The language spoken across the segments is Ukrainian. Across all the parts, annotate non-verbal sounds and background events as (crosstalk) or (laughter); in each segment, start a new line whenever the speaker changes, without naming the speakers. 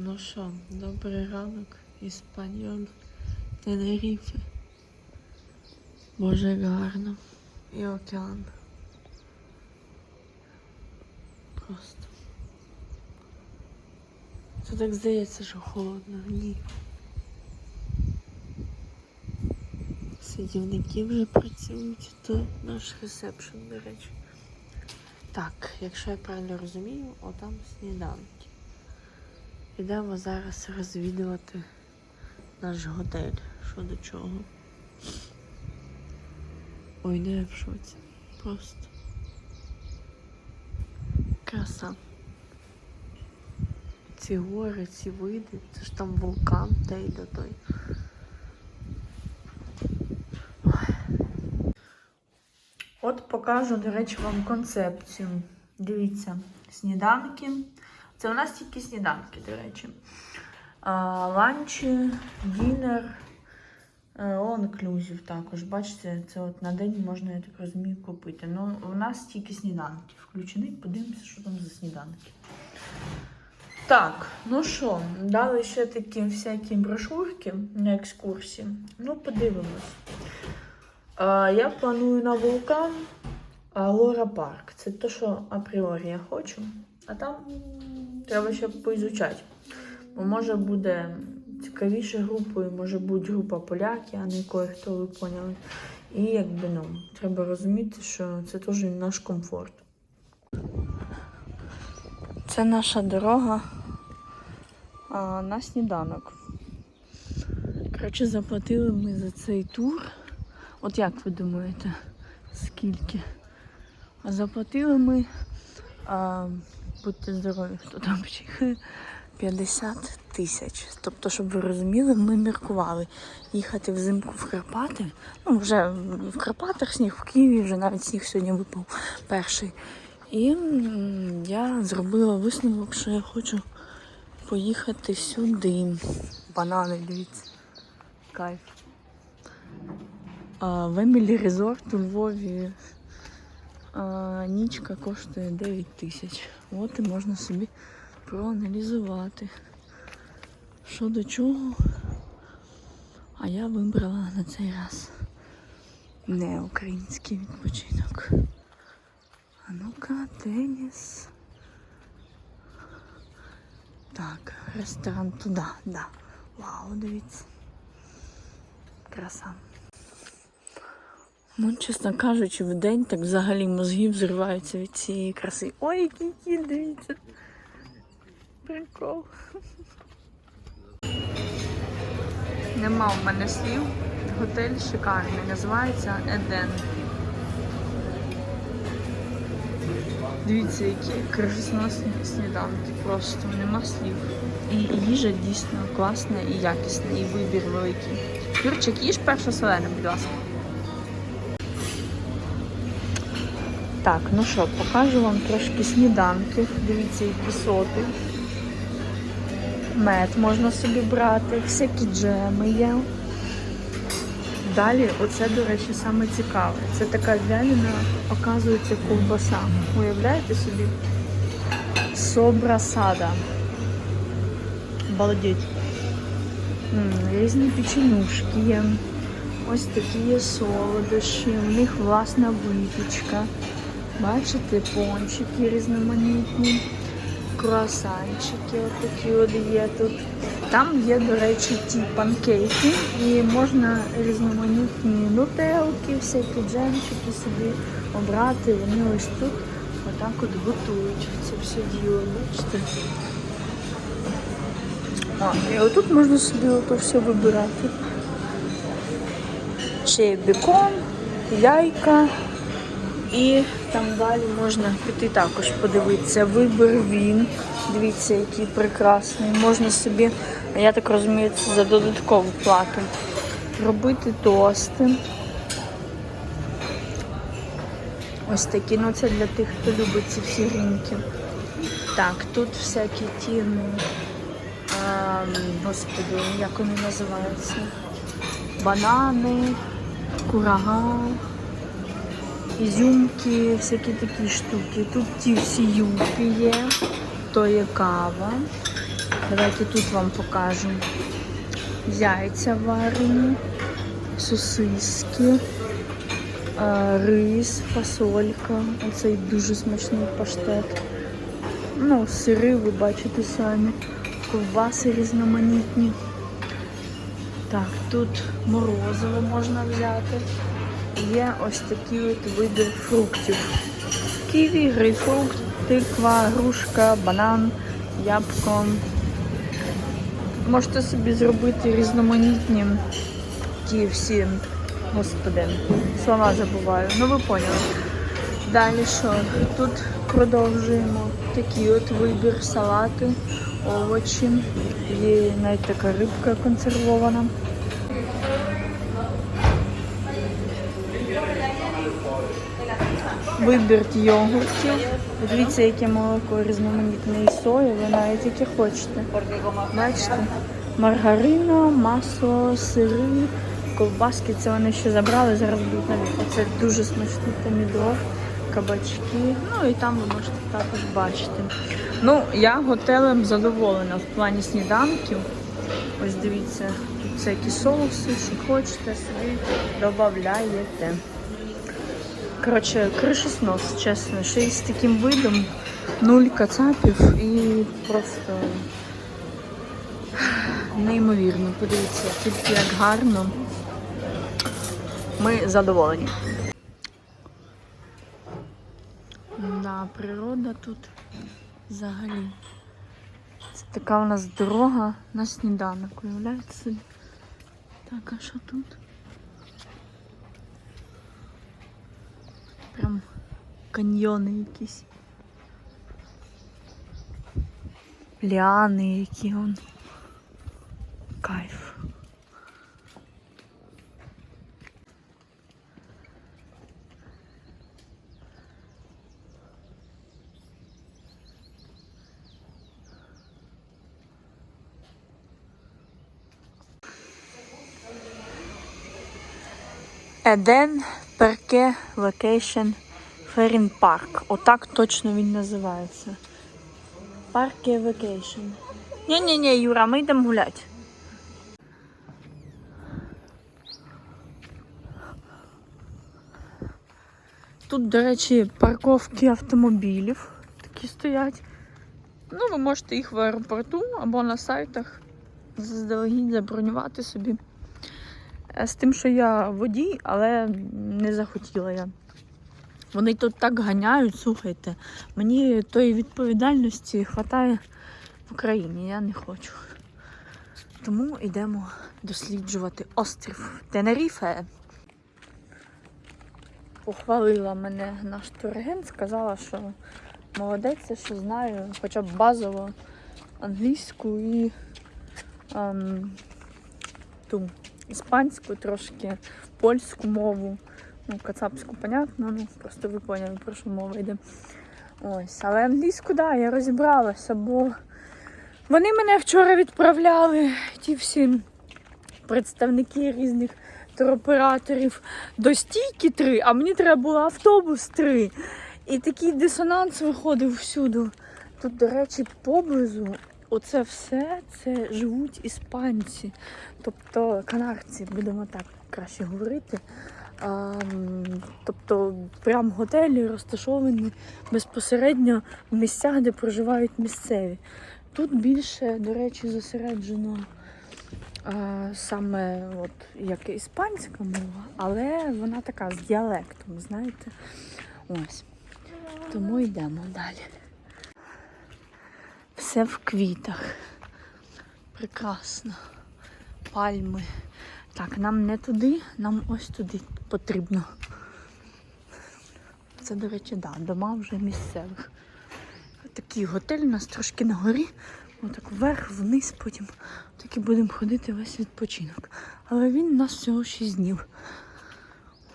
Ну що, добрий ранок, Іспаньоль, Тенеріфе. Боже, гарно. І океан. Просто. Це так здається, що холодно. Ні. Сидівники вже працюють, то наш ресепшн, до речі. Так, якщо я правильно розумію, отам сніданки. Ідемо зараз розвідувати наш готель. Що до чого. Ой, не в шоці. Просто. Краса. Ці гори, ці види, це ж там вулкан той до той. От покажу, до речі, вам концепцію. Дивіться, сніданки. Це у нас тільки сніданки, до речі. А, ланчі, дінер, all inclusive також. Бачите, це от на день можна, я так розумію, купити. Ну, у нас тільки сніданки включені. Подивимося, що там за сніданки. Так, ну що, дали ще такі всякі брошурки на екскурсії. Ну, подивимось. А, я планую на вулкан Лора Парк. Це те, що апріорі я хочу. А там треба ще поізучати. Бо може буде цікавіше групою, може бути група поляки, а не кое-хто ви поняли. І якби ну, треба розуміти, що це теж наш комфорт. Це наша дорога а, на сніданок. Коротше, заплатили ми за цей тур. От як ви думаєте, скільки? А заплатили ми, а, будьте здорові, хто там чихає, 50 (laughs) тисяч. Тобто, щоб ви розуміли, ми міркували їхати взимку в Карпати. Ну, вже в Карпатах сніг, в Києві вже навіть сніг сьогодні випав перший. І я зробила висновок, що я хочу поїхати сюди. Банани, дивіться. Кайф. В Емілі Резорт у Львові а, нічка коштує 9 тисяч. От і можна собі проаналізувати, що до чого. А я вибрала на цей раз не український відпочинок. А ну-ка, теніс. Так, ресторан туди, да. Вау, дивіться. Краса. Ну, чесно кажучи, в день так взагалі мозги взриваються від цієї краси. Ой, який кіт, дивіться. Прикол. Нема в мене слів. Готель шикарний. Називається Еден. Дивіться, які крижосносні сніданки. Просто нема слів. І їжа дійсно класна і якісна, і вибір великий. Юрчик, їж перше солене, будь ласка. Так, ну що, покажу вам трошки сніданки. Дивіться, які соти. Мед можна собі брати, всякі джеми є. Далі, оце, до речі, саме цікаве. Це така вялена, оказується, ковбаса. Уявляєте собі? Собрасада. Балдеть. М, Різні печенюшки є. Ось такі є солодощі, у них власна випічка. Бачите, пончики різноманітні, круасанчики отакі от є тут. Там є, до речі, ті панкейки і можна різноманітні нутелки, всякі джемчики собі обрати. Вони ось тут отак от готують це все діло, бачите? А, і отут можна собі ото все вибирати. Ще є бекон, яйка. І там далі можна піти також подивитися. Вибір він. Дивіться, який прекрасний. Можна собі, я так розумію, це за додаткову плату. Робити тости. Ось такі, ну це для тих, хто любить ці всі грінки. Так, тут всякі ті, ну, а, господи, як вони називаються? Банани, курага ізюмки, всякі такі штуки. Тут ті всі юбки є, то є кава. Давайте тут вам покажу. Яйця варені, сосиски, е, рис, фасолька. Оцей дуже смачний паштет. Ну, сири ви бачите самі, ковбаси різноманітні. Так, тут морозиво можна взяти. Є ось такі от види фруктів. Ківі, грейпфрут, тиква, грушка, банан, ябко. Можете собі зробити різноманітні ті всі, господи, слова забуваю. Ну ви поняли. Далі що? Тут продовжуємо такий от вибір салати, овочі. Є навіть така рибка консервована. Вибір йогуртів. Дивіться, яке молоко різноманітне і соєве, навіть яке хочете. Бачите? Маргарина, масло, сири, ковбаски. Це вони ще забрали, зараз будуть навіть. Це дуже смачний помідор, кабачки. Ну і там ви можете також бачити. Ну, я готелем задоволена в плані сніданків. Ось дивіться, тут всякі соуси, що хочете собі додаєте. Коротше, кришеснос, чесно. Ще й з таким видом нуль кацапів і просто неймовірно. Подивіться, тільки як гарно. Ми задоволені. Да, природа тут взагалі. Це така у нас дорога на сніданок, уявляєте собі? Так, а що тут? Прям каньйони якісь. Ліани які он. Кайф. Еден Перке Локейшн Ферін Парк. Отак точно він називається. Парке Вакейшн. Ні-ні-ні, Юра, ми йдемо гуляти. Тут, до речі, парковки автомобілів такі стоять. Ну, ви можете їх в аеропорту або на сайтах заздалегідь забронювати собі. Е, З тим, що я водій, але не захотіла я. Вони тут так ганяють, слухайте. Мені тої відповідальності вистачає в Україні, я не хочу. Тому йдемо досліджувати острів Тенеріфе. Похвалила мене наш турагент, сказала, що молодець, що знаю хоча б базово англійську і ем, ту іспанську, трошки польську мову. Ну, кацапську, понятно, ну просто ви поняли, про що мова йде. Ось, але англійську, да, я розібралася, бо вони мене вчора відправляли, ті всі представники різних туроператорів до стійки три, а мені треба було автобус три. І такий дисонанс виходив всюди. Тут, до речі, поблизу оце все це живуть іспанці, тобто канарці, будемо так краще говорити. А, тобто прям готелі розташовані безпосередньо в місцях, де проживають місцеві. Тут більше, до речі, зосереджено а, саме от, як іспанська мова, але вона така з діалектом, знаєте. Ось. Тому йдемо далі. Все в квітах. Прекрасно. Пальми. Так, нам не туди, нам ось туди потрібно. Це, до речі, да, дома вже місцевих. Такий готель у нас трошки на горі. Отак вверх, вниз, потім так і будемо ходити весь відпочинок. Але він у нас всього 6 днів.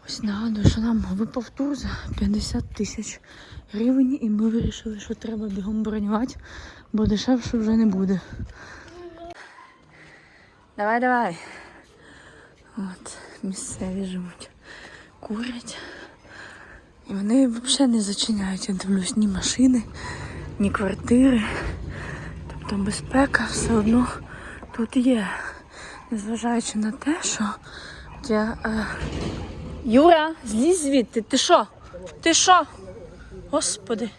Ось нагадую, що нам випав тур за 50 тисяч гривень, і ми вирішили, що треба бігом бронювати, бо дешевше вже не буде. Давай, давай. От, місцеві живуть. Курять. І вони взагалі не зачиняють, я дивлюсь, ні машини, ні квартири. то безпека все одно тут є. Незважаючи на те, що я. Е... Юра, злізь звідти, ти що? Ти що? Господи.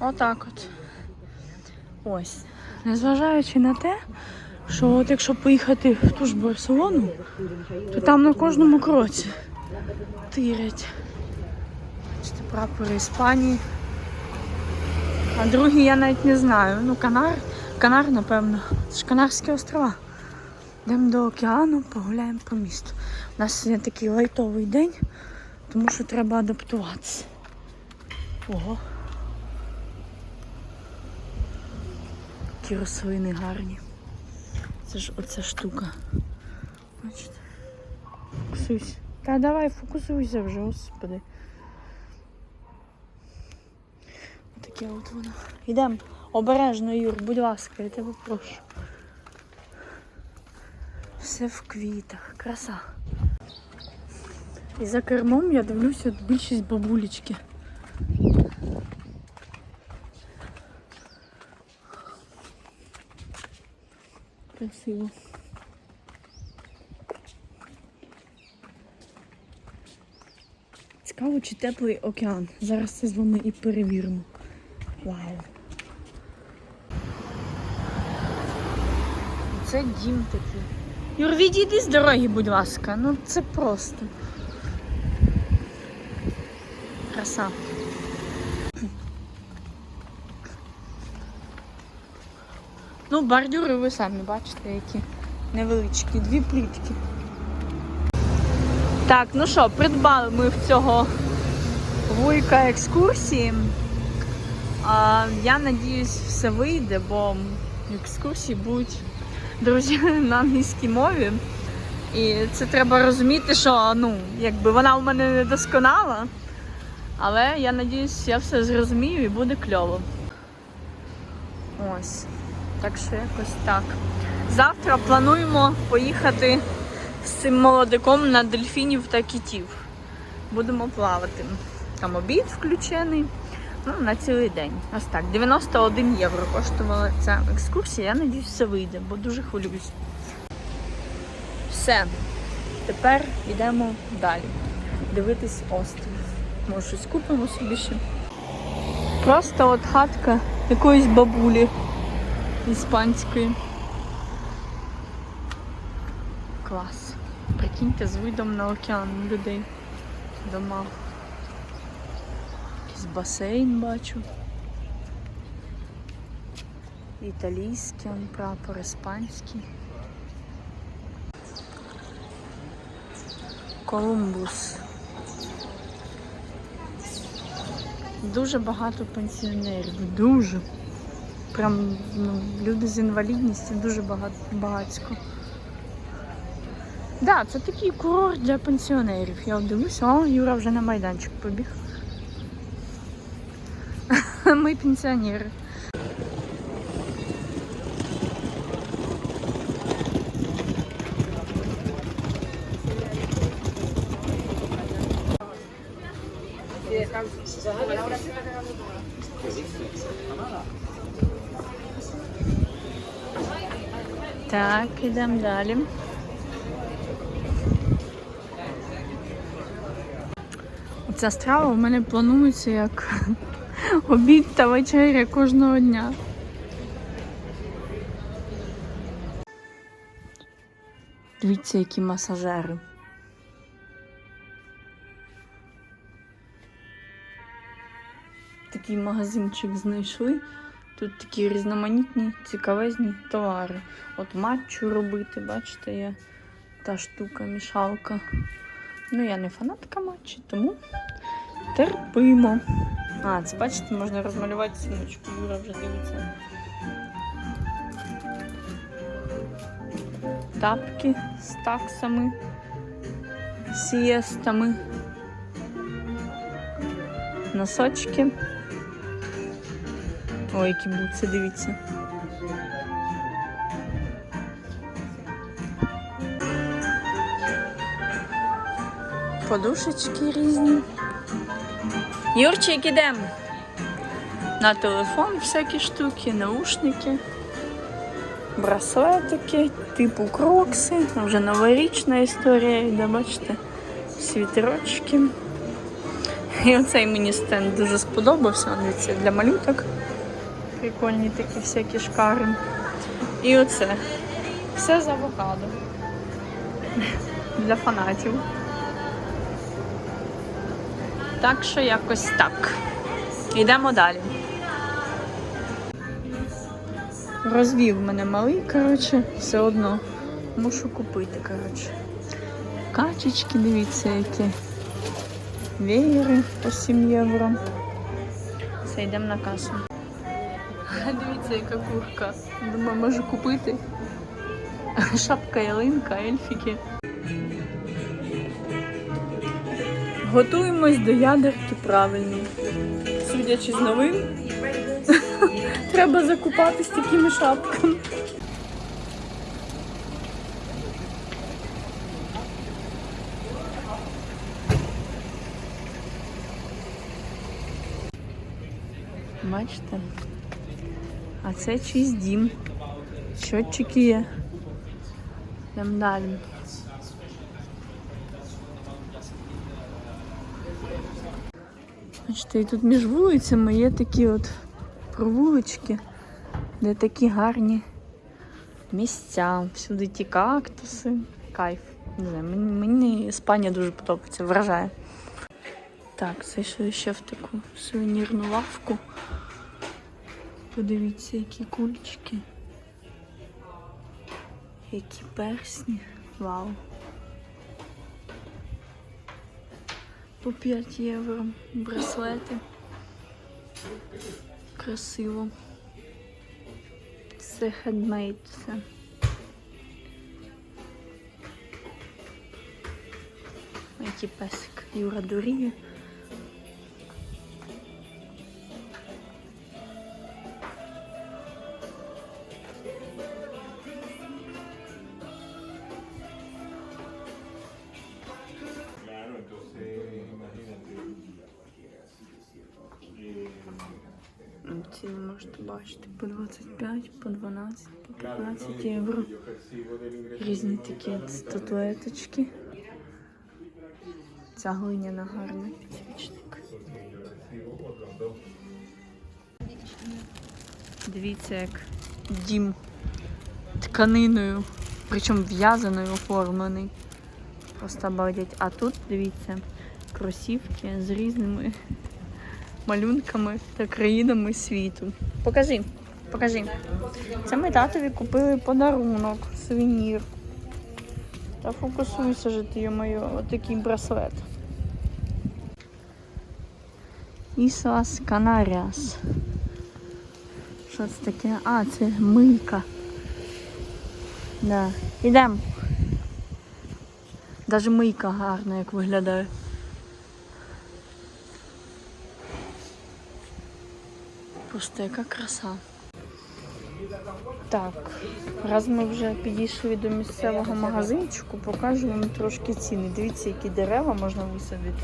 Отак от. Ось. Незважаючи на те, що от якщо поїхати в ту ж Барселону, то там на кожному кроці тирять. Бачите, прапори Іспанії. А другі я навіть не знаю. Ну, Канар, Канар, напевно. Це ж Канарські острова. Йдемо до океану, погуляємо по місту. У нас сьогодні такий лайтовий день, тому що треба адаптуватися. Ого. Які рослини гарні. Це ж оця штука. Бачите? Фокусуйся. Та давай фокусуйся вже, господи. Таке от воно. Йдемо. Обережно, Юр, будь ласка, я тебе прошу. Все в квітах. Краса. І за кермом я дивлюся більшість бабулечки. Красиво. Цікаво, чи теплий океан. Зараз це з вами і перевіримо. Вау. Це дім такий. Юр, відійди з дороги, будь ласка. Ну це просто. Краса. Ну, бордюри ви самі бачите, які невеличкі, дві плітки. Так, ну що, придбали ми в цього вуйка екскурсії. А, я надіюсь, все вийде, бо екскурсії будуть друзі (laughs) на англійській мові. І це треба розуміти, що ну, якби вона у мене не досконала. Але я надіюсь, я все зрозумію і буде кльово. Ось. Так що якось так. Завтра плануємо поїхати з цим молодиком на дельфінів та китів. Будемо плавати. Там обід включений. Ну, на цілий день. Ось так. 91 євро коштувала ця екскурсія. Я надіюсь, все вийде, бо дуже хвилююсь. Все. Тепер йдемо далі. Дивитись острів. Може, щось купимо собі ще. Просто от хатка якоїсь бабулі іспанської. Клас. Прикиньте, з видом на океан людей. Дома. Якийсь басейн бачу. Італійський он прапор, іспанський. Колумбус. Дуже багато пенсіонерів. Дуже. Прям ну, люди з інвалідністю дуже багато багатько. Так, да, це такий курорт для пенсіонерів. Я от дивлюся, о, Юра вже на майданчик побіг. (laughs) Ми пенсіонери. Так, ідемо далі. Ця страва у мене планується як (laughs) обід та вечеря кожного дня. Дивіться, які масажери. Такий магазинчик знайшли. Тут такі різноманітні, цікавезні товари. От матчу робити, бачите, є та штука, мішалка. Ну, я не фанатка матчі, тому терпимо. А, це бачите, можна розмалювати сумочку. Юра вже дивиться. Тапки з таксами, сієстами, носочки. Ой, які бутси, дивіться. Подушечки різні. Юрчик, ідем. На телефон всякі штуки, наушники, браслетики, типу крокси. Вже новорічна історія йде, бачите, світерочки. І оцей мені стенд дуже сподобався. Дивіться, для малюток. Прикольні такі всякі шкари. І оце. Все з авокадо. Для фанатів. Так що якось так. Йдемо далі. Розвів мене малий, коротше, все одно мушу купити, коротше. Качечки, дивіться, які. Веєри по 7 євро. Все, йдемо на касу. Дивіться, яка курка. Думаю, можу купити. Шапка ялинка, ельфіки. Готуємось до ядерки правильно. Судячи з новин, (laughs) треба закупатись такими шапками. Бачите? Це чийсь дім. Щотчики є. Йдемо далі. Бачите, і тут між вулицями є такі от провулички, де такі гарні місця. Всюди ті кактуси. Кайф. Не знаю, мені Іспанія дуже подобається, вражає. Так, зайшли ще в таку сувенірну лавку. Подивіться, які кульчики. Які персні. Вау. По 5 євро. Браслети. Красиво. Це хендмейд все. Який песик. Юра дуріє. Ціни можете бачити по 25, по 12, по 15
no,
євро. Різні такі статуеточки. Ця глиняна гарна підсвічник. Дивіться, як дім тканиною, причому в'язаною оформлений. Просто обалдеть. А тут, дивіться, кросівки з різними малюнками та країнами світу. Покажи, покажи. Це ми татові купили подарунок, сувенір. Та фокусуйся же ти, моє, отакий браслет. Ісас Канаріас. Що це таке? А, це мийка. Да. Ідемо. Даже мийка гарна, як виглядає. Просто яка краса. Так, раз ми вже підійшли до місцевого магазинчику, покажу вам трошки ціни. Дивіться, які дерева можна висадити.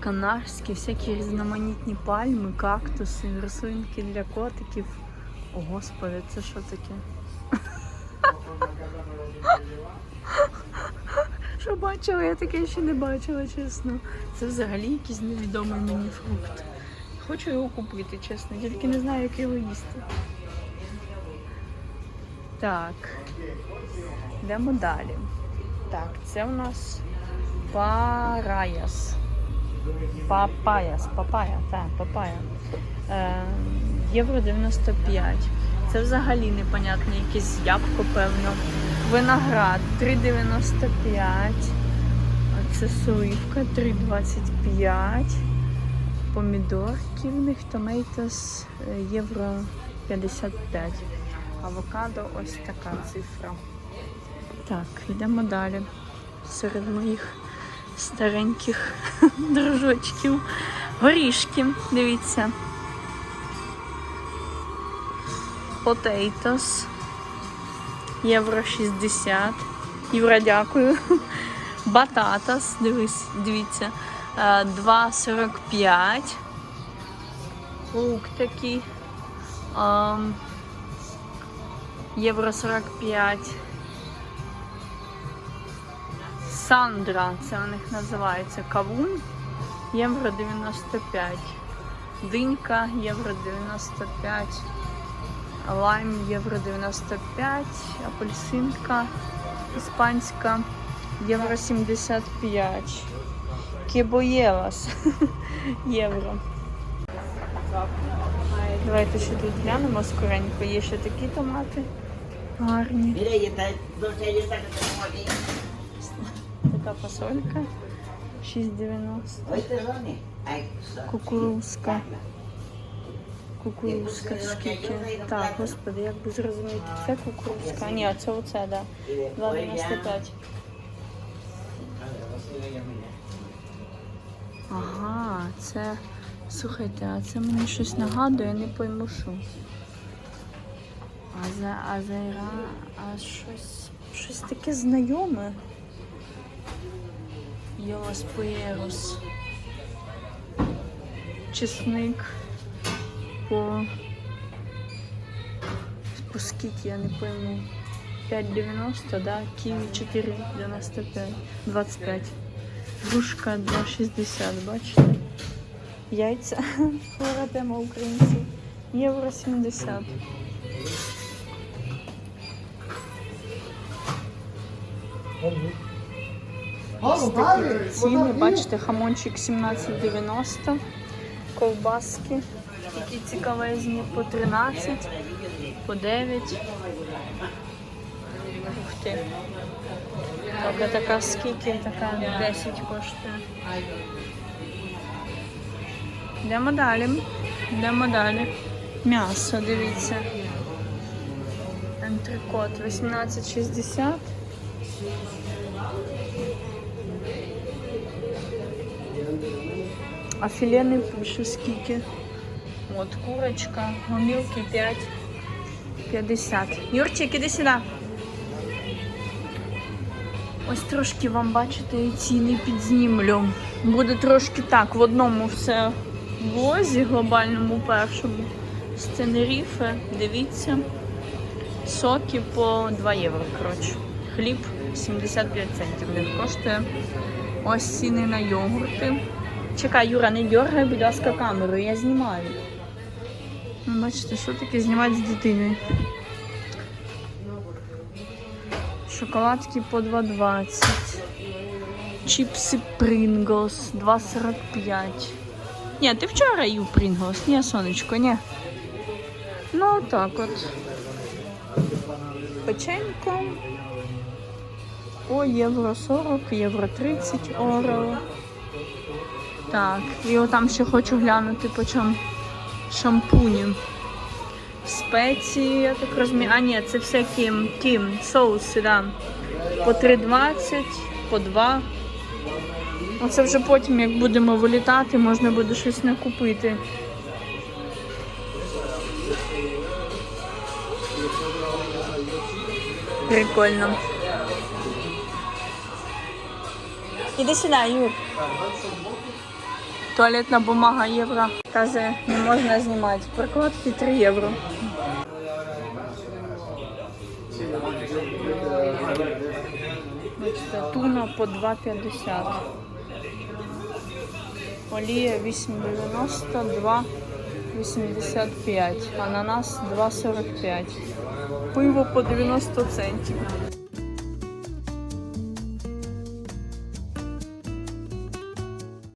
Канарські, всякі різноманітні пальми, кактуси, рослинки для котиків. О, господи, це що таке? Що бачила? Я таке ще не бачила, чесно. Це взагалі якийсь невідомий мені фрукт. Хочу його купити, чесно, тільки не знаю, як його їсти. Так. Йдемо далі. Так, це у нас параяс. Папаяс, папая, так, папая. Е, євро 95. Це взагалі непонятне якесь ябко, певно. Виноград 3,95. А Це сливка 3,25. Помідорки в них, томейтос е, євро 55. Авокадо ось така цифра. Так, йдемо далі. Серед моїх стареньких (laughs) дружочків. Горішки, дивіться. Potatoes. Євро 60. Юра, дякую. (laughs) Бататас, дивись, дивіться. Е, 2,45. Лук такий. ам, Євро 45. Сандра, це у них називається кавун. Євро 95. Динька євро 95. Лайм євро 95. Апельсинка іспанська євро 75. Кебоєвас (laughs) євро. Давайте ще тут глянемо скоренько. Є ще такі томати гарні. Така фасолька 6,90.
¿Oíste, Ronnie? Ay, son-
Кукурузка. Кукурузка скільки? Так, господи, як би зрозуміти. Це кукурузка. А, Ні, це оце, да.
Después ya...
2,95. Ага, це. Слухайте, а це мені щось нагадує, не пойму що. А за а Азера, а щось, щось таке знайоме. Йос Пуєрос. Чесник по. По скільки, я не пойму. 5,90, да? Ківі 4,95. 25. Грушка 2,60, бачите? Яйця. (laughs) Хвора тема українців. Євро 70. Ось такі ціни, бачите, хамончик 17,90, ковбаски, такі цікавезні по 13, по 9. Ух ти. Така така скільки, така 10 коштує. Йдемо далі. Йдемо далі. М'ясо, дивіться. Антрикот 18,60. А філе не пише скільки. От курочка, гомілки 5. 50. Юрчик, іди сюди. Ось трошки вам бачите і ціни підзнімлю. Буде трошки так, в одному все влозі глобальному першому. З Тенеріфе, дивіться. Соки по 2 євро, коротше. Хліб 75 центів в них коштує. Ось ціни на йогурти. Чекай, Юра, не дергай, будь ласка, камеру, я знімаю. Ну, Бачите, що таке знімати з дитиною. Шоколадки по 2,20. Чіпси Pringles 2,45. Ні, ти вчора їв Pringles? Ні, сонечко, ні. Ну, так от. Печенько. По євро 40, євро 30 Орео. Так, і отам ще хочу глянути по чому шампуні. Спеції, я так розумію. А ні, це всякі ті соуси, да. По 3,20, по 2. Оце вже потім, як будемо вилітати, можна буде щось накупити. Прикольно. Іди сюди, Юр. Туалетна бумага євро. Каже, не можна знімати. Прокладки 3 євро. Туна по 2,50. Олія 8,90, 2,85. Ананас 2,45. Пиво по 90 центів.